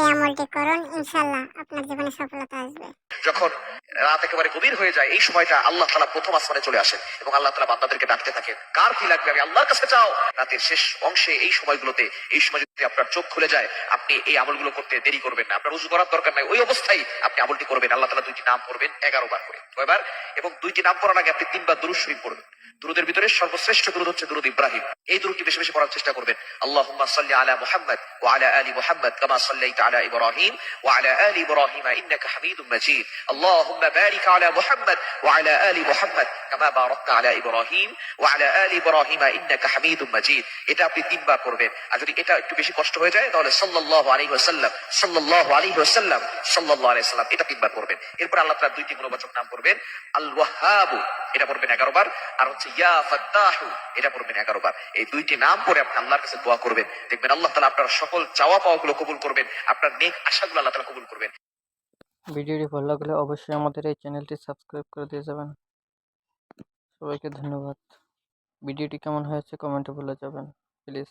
এই আমলটি করুন আপনার জীবনে সফলতা আসবে। যখন রাত একেবারে গভীর হয়ে যায়, এই সময়টা আল্লাহ তালা প্রথম আসমানে চলে আসেন এবং আল্লাহ তালা বান্দাদেরকে ডাকতে থাকেন, কার কি লাগবে? আমি আল্লাহর কাছে চাও। রাতের শেষ অংশে এই সময়গুলোতে, এই সময় যদি আপনার চোখ খুলে যায়, আপনি এই আমলগুলো করতে দেরি করবেন না। আপনার উজু করার দরকার নাই। ওই অবস্থায় আপনি আমলটি করবেন। আল্লাহ তালা দুইটি নাম পড়বেন, এগারো বার করে। কয়বার এবং দুইটি নাম পড়ার আগে আপনি তিনবার দুরুদ শরীফ পড়বেন। দুরুদের ভিতরে সর্বশ্রেষ্ঠ দুরুদ হচ্ছে দুরুদ ইব্রাহিম। এই দুরুদটি বেশি বেশি পড়ার চেষ্টা করবেন। আল্লাহুম্মা সাল্লি আলা মুহাম্মদ ওয়া আলা আলি মুহাম্মদ কামা সাল্লাইতা আলা ইব্রাহিম ওয়া আলা আলি ইব্রাহিম ইন্নাকা হামিদুম মাজিদ। আল্লাহুম্মা বারিক আলা মুহাম্মদ ওয়া আলা আলি মুহাম্মদ কামা বারাকতা আলা ইব্রাহিম ওয়া আলা আলি ইব্রাহিম ইন্নাকা হামিদুম মাজিদ। এটা আপনি তিনবার করবেন আর যদি এটা একটু বেশি কষ্ট হয়ে যায়, তাহলে সাল্লাল্লাহু আলাইহি ওয়াসাল্লাম, সাল্লাল্লাহু আলাইহি ওয়াসাল্লাম, সাল্লাল্লাহু আলাইহি ওয়াসাল্লাম, এটা তিনবার পড়বেন। এরপর আল্লাহ তাআলা দুইটি গুণবাচক নাম করবেন আল ওয়াহ্হাবু এটা পড়বেন এগারো বার, আর হচ্ছে ইয়া ফাত্তাহু। এটা পড়বেন এগারো বার। এই দুইটি নাম পরে আপনি আল্লাহর কাছে দোয়া করবেন। দেখবেন আল্লাহ তালা আপনার সকল চাওয়া পাওয়া গুলো কবুল করবেন, আপনার নেক আশাগুলো আল্লাহ তালা কবুল করবেন। ভিডিওটি ভালো লাগলে অবশ্যই আমাদের এই চ্যানেলটি সাবস্ক্রাইব করে দিয়ে যাবেন। সবাইকে ধন্যবাদ। ভিডিওটি কেমন হয়েছে কমেন্টে বলে যাবেন, প্লিজ।